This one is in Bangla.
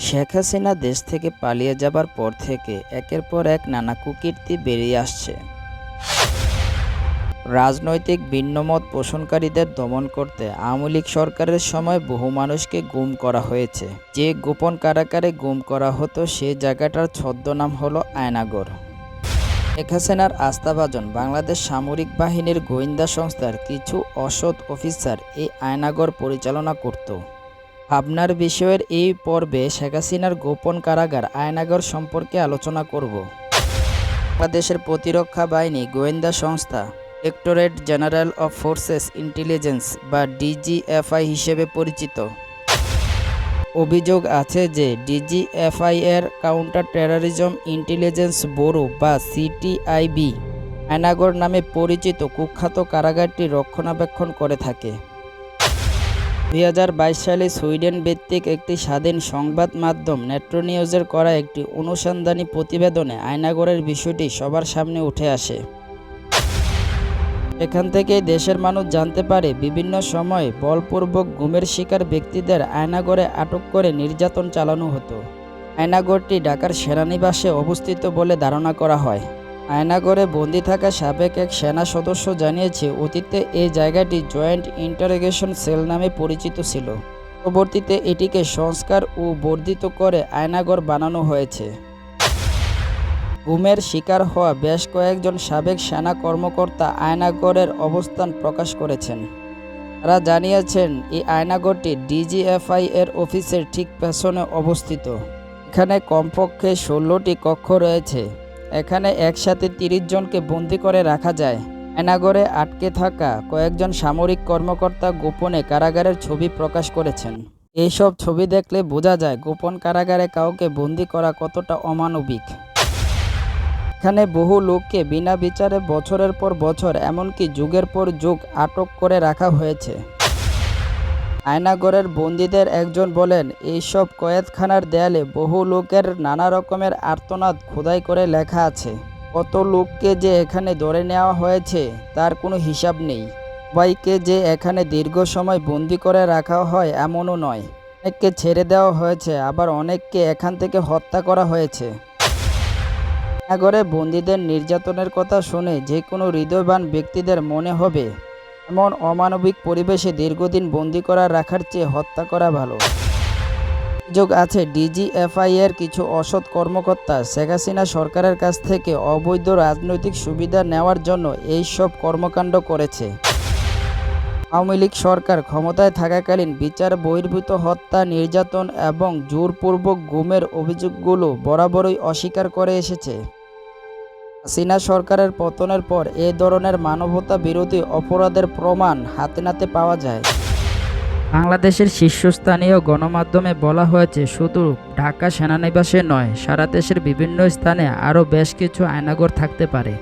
শেখ হাসিনা দেশ থেকে পালিয়ে যাবার পর থেকে একের পর এক নানা কুকীর্তি বেরিয়ে আসছে। রাজনৈতিক ভিন্নমত পোষণকারীদের দমন করতে আওয়ামী লীগ সরকারের সময় বহু মানুষকে গুম করা হয়েছে। যে গোপন কারাগারে গুম করা হতো, সে জায়গাটার ছদ্মনাম হলো আয়নাগর। শেখ হাসিনার আস্থাভাজন বাংলাদেশ সামরিক বাহিনীর গোয়েন্দা সংস্থার কিছু অসৎ অফিসার এই আয়নাগর পরিচালনা করত। ভাবনার বিষয়ের এই পর্বে শেখ হাসিনার গোপন কারাগার আয়নাগর সম্পর্কে আলোচনা করব। বাংলাদেশের প্রতিরক্ষা বাহিনী গোয়েন্দা সংস্থা directorate general of forces intelligence বা ডিজিএফআই হিসেবে পরিচিত। অভিযোগ আছে যে ডিজিএফআই এর কাউন্টার টেরোরিজম ইন্টেলিজেন্স ব্যুরো বা সিটিআইবি আয়নাগর নামে পরিচিত কুখ্যাত কারাগারটি রক্ষণাবেক্ষণ করে থাকে। দুই হাজার বাইশ সালে সুইডেন ভিত্তিক একটি স্বাধীন সংবাদ মাধ্যম নেট্রো নিউজের করা একটি অনুসন্ধানী প্রতিবেদনে আয়নাগরের বিষয়টি সবার সামনে উঠে আসে। এখান থেকে দেশের মানুষ জানতে পারে, বিভিন্ন সময় বলপূর্বক গুমের শিকার ব্যক্তিদের আয়নাগরে আটক করে নির্যাতন চালানো হতো। আয়নাগরটি ঢাকার সেনানিবাসে অবস্থিত বলে ধারণা করা হয়। আয়নাগরে বন্দি থাকা সাবেক এক সেনা সদস্য জানিয়েছে, অতীতে এই জায়গাটি জয়েন্ট ইন্টারোগেশন সেল নামে পরিচিত ছিল। পরবর্তীতে এটিকে সংস্কার ও বর্ধিত করে আয়নাগর বানানো হয়েছে। গুমের শিকার হওয়া বেশ কয়েকজন সাবেক সেনা কর্মকর্তা আয়নাগরের অবস্থান প্রকাশ করেছেন। তারা জানিয়েছেন, এই আয়নাগরটি ডিজিএফআই এর অফিসের ঠিক পেছনে অবস্থিত। এখানে কমপক্ষে ষোলোটি কক্ষ রয়েছে। এখানে একসাথে তিরিশ জনকে বন্দি করে রাখা যায়। আয়নাগরে আটকে থাকা কয়েকজন সামরিক কর্মকর্তা গোপনে কারাগারের ছবি প্রকাশ করেছেন। এইসব ছবি দেখলে বোঝা যায় গোপন কারাগারে কাউকে বন্দি করা কতটা অমানবিক। এখানে বহু লোককে বিনা বিচারে বছরের পর বছর, এমনকি যুগের পর যুগ আটক করে রাখা হয়েছে। আয়নাগরের বন্দীদের একজন বলেন, এইসব কয়েদখানার দেয়ালে বহু লোকের নানা রকমের আর্তনাদ খোদাই করে লেখা আছে। কত লোককে যে এখানে ধরে নেওয়া হয়েছে, তার কোনো হিসাব নেই। সবাইকে যে এখানে দীর্ঘ সময় বন্দি করে রাখা হয়, এমনও নয়। অনেককে ছেড়ে দেওয়া হয়েছে, আবার অনেককে এখান থেকে হত্যা করা হয়েছে। নগরে বন্দীদের নির্যাতনের কথা শুনে যে কোনো হৃদয়বান ব্যক্তিদের মনে হবে। এমন অমানবিক পরিবেশে দীর্ঘদিন বন্দি করা, রাখার চেয়ে হত্যা করা ভালো। অভিযোগ আছে, ডিজিএফআই এর কিছু অসৎ কর্মকর্তা শেখ হাসিনা সরকারের কাছ থেকে অবৈধ রাজনৈতিক সুবিধা নেওয়ার জন্য এই সব কর্মকাণ্ড করেছে। আওয়ামী লীগ সরকার ক্ষমতায় থাকাকালীন বিচার, বহির্ভূত হত্যা, নির্যাতন এবং জোরপূর্বক গুমের অভিযোগগুলো বরাবরই অস্বীকার করে এসেছে। হাসিনা সরকারের পতনের পর এ ধরনের মানবতা বিরোধী অপরাধের প্রমাণ হাতে নাতে পাওয়া যায়। বাংলাদেশের শীর্ষস্থানীয় গণমাধ্যমে বলা হয়েছে, শুধু ঢাকা সেনানিবাসে নয়, সারা দেশের বিভিন্ন স্থানে আরও বেশ কিছু আয়নাগর থাকতে পারে।